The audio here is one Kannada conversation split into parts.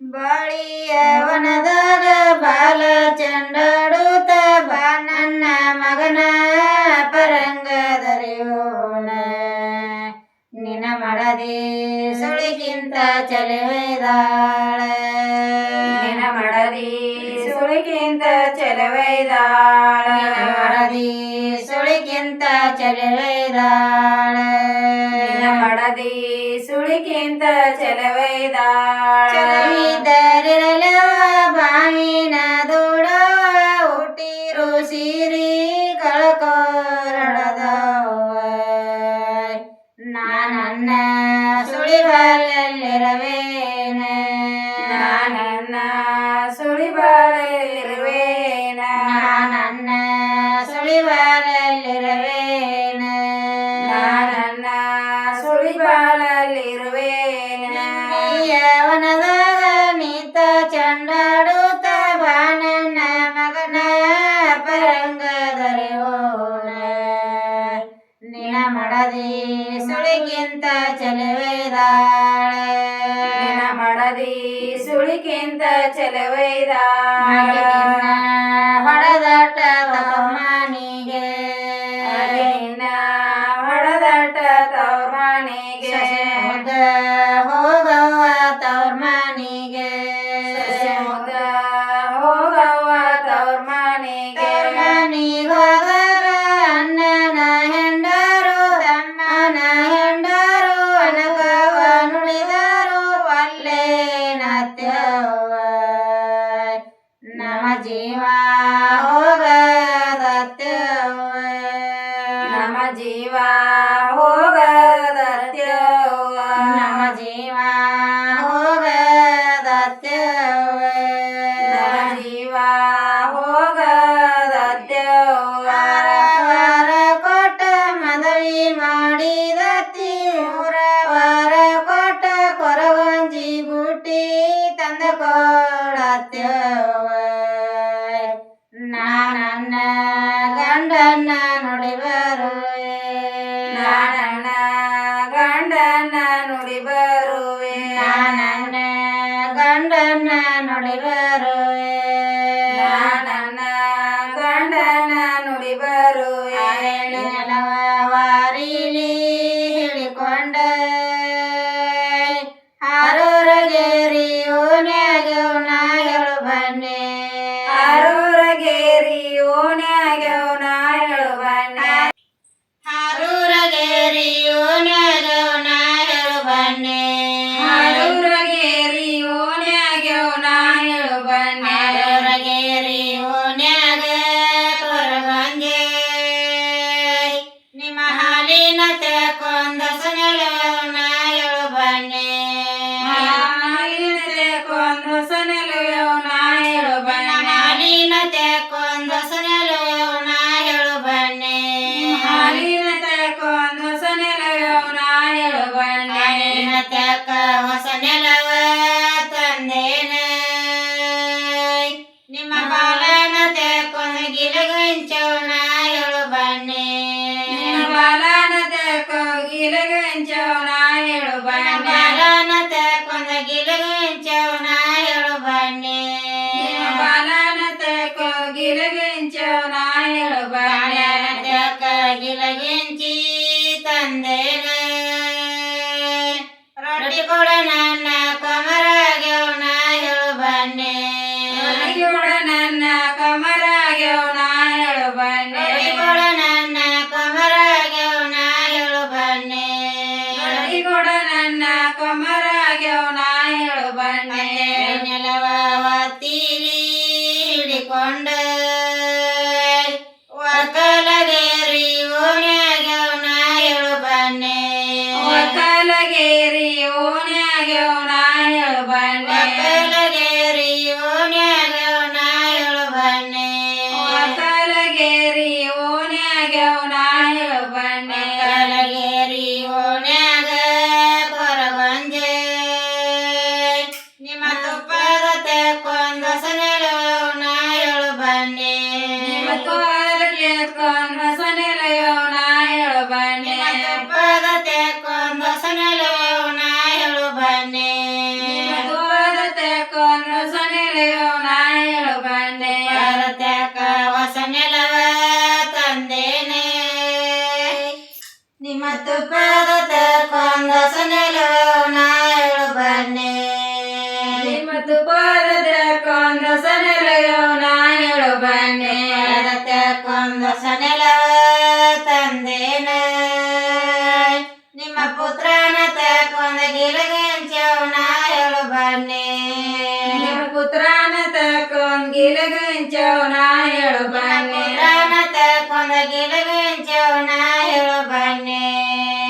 ಬಾಳಿಯವನದಾಗ ಬಾಲ ಚಂಡಾಡುತ್ತ ಬಾ ನನ್ನ ಮಗನ ಪರಂಗದರೆಯೋಣ ನಿನ ಮಡದಿ ಸುಳಿಗಿಂತ ಚಲಿವೆದಾಳ ನಿನ ಮಡದಿ సుడికింత చెలవైదాళ ಸುಳಿಗಿಂತ ಚೆಲವೈದಾಳ ಮಡದಿ ಸುಳಿಗಿಂತ ಚೆಲವೈದಾಳ ಚೆಲವಿದರಿರಲ ಬಾವಿನದು and Gandana. I awesome. You're Rana Nana. Uh, ನಿಮ್ಮ ತುಪ್ಪದ ತಕ್ಕೊಂದ ಹೊಸ ನೆಲವ ನಾ ಹೇಳು ಬನ್ನಿ ನಿಮ್ಮ ತುಪ್ಪದ ಕೊಂದ ಸನೆಲೆಯೋ ನಾ ಹೇಳು ಬನ್ನಿ ನೆಲವ ತಕೊಂದ್ ಗಿಲಗಂಚವ್ ನಾ ಹೇಳು ಬನ್ನಿ. ಪುತ್ರನ ತಕ್ಕೊಂದ ಗಿಲಗಂಚವ ನಾ ಹೇಳು ಬನ್ನಿ.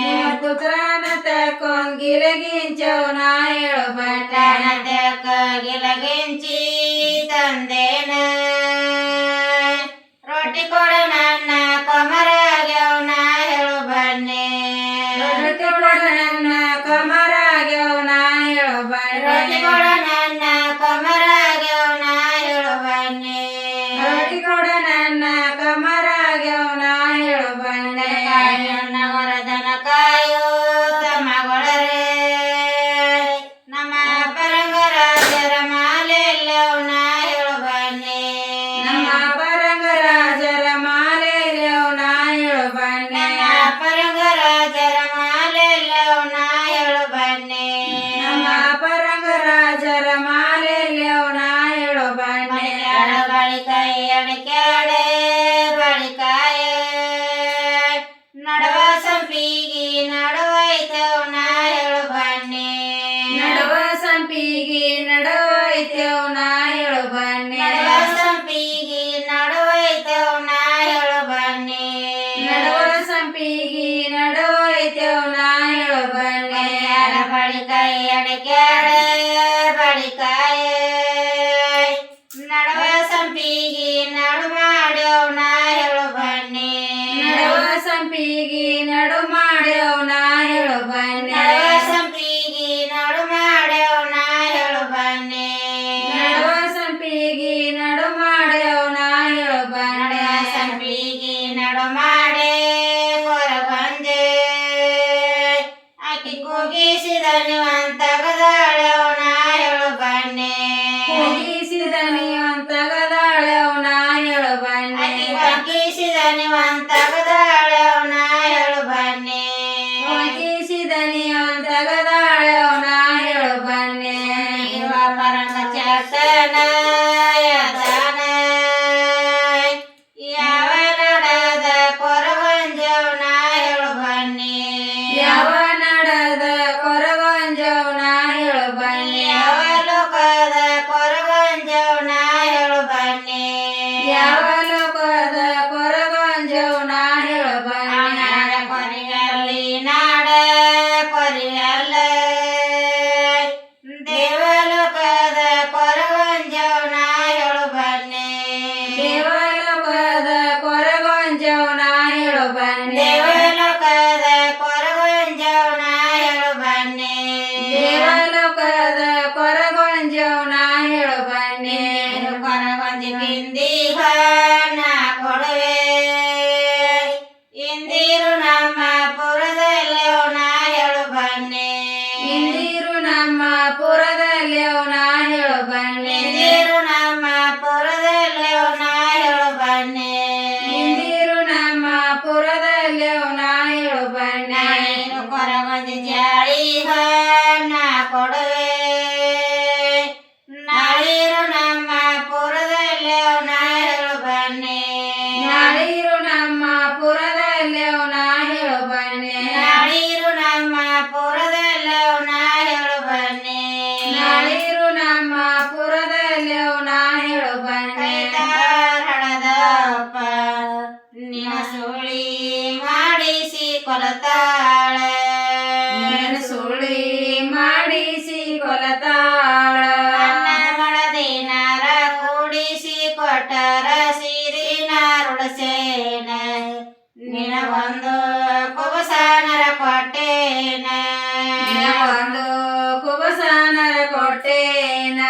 ಹೇಳು ಬನ್ನಿ. ಪ್ರಾಣದಕ್ಕ ಗಿಲಗಿಂಚಿ ತಂದೇನ ಸಂಪಿಗೆ ನಡುವೈತೆವ್ ನಾ ಹೇಳು ಬನ್ನಿ ನಡವ ಸಂಪಿಗಿ ನಡವೈತವ ನಾ ಹೇಳು ಬನ್ನಿ ನಡುವ ಸಂಪಿಗೆ ನಡುವೈತೆವ್ ನಾ ಹೇಳು ಬನ್ನಿ ಮಡಿಕ್ಯಾಡ ಬಳಿಕೈ ಅಡಿಕ್ಯಾಡೆ ಬಳಿಕಾಯ ನಡವ ಸಂಪಿಗಿ ನಡು ಮಾಡ್ಯವ ನಾ ಹೇಳು ಬನ್ನಿ ನಡುವ ಸಂಪಿಗೆ ಮಾಡೆ ಹೊರಬಂದೆ ಆಕಿ ಕೂಗಿಸಿದ ನೀವಂತ ಗದಾಳ್ಯವ ನಾ ಹೇಳು ಬನ್ನಿ ಹೋಗಿಸಿದ ಅಂತ ನಾ ಹೇಳು ಬನ್ನಿ ಆಕಿ ಕೂಗಿಸಿದ ಬನ್ನಿ. ಯಾವನ ಪದ ಕೊರಗಂಜವ್ ನಾ ಹೇಳ ಬನ್ನಿ ಕೊರಿಯಲ್ಲಿ ನಾಡ ಕೊರಿಯಲ್ಲ ದೇವಲೋಕದ ಕೊರವಂಜವ ನಾ ಹೇಳ ಬನ್ನಿ. ದೇವಲೋಕದ ಕೊರಗಂಜವ್ ನಾ ಹೇಳ ಬನ್ನಿ ನಮ್ಮ ಪುರದಲ್ಲಿ ಕೊಲತಾಳೆ. ಸುಳಿ ಮಾಡಿಸಿ ಕೊಲತಾಳ. ಮಳದಿನಾರ ಕೂಡಿಸಿ ಕೊಟ್ಟರ ಸಿರಿ ನಿನ ಒಂದು ಕುಬಸಾನರ ಕೊಟ್ಟೇನ. ಒಂದು ಕುಬಸಾನರ ಕೊಟ್ಟೇನ.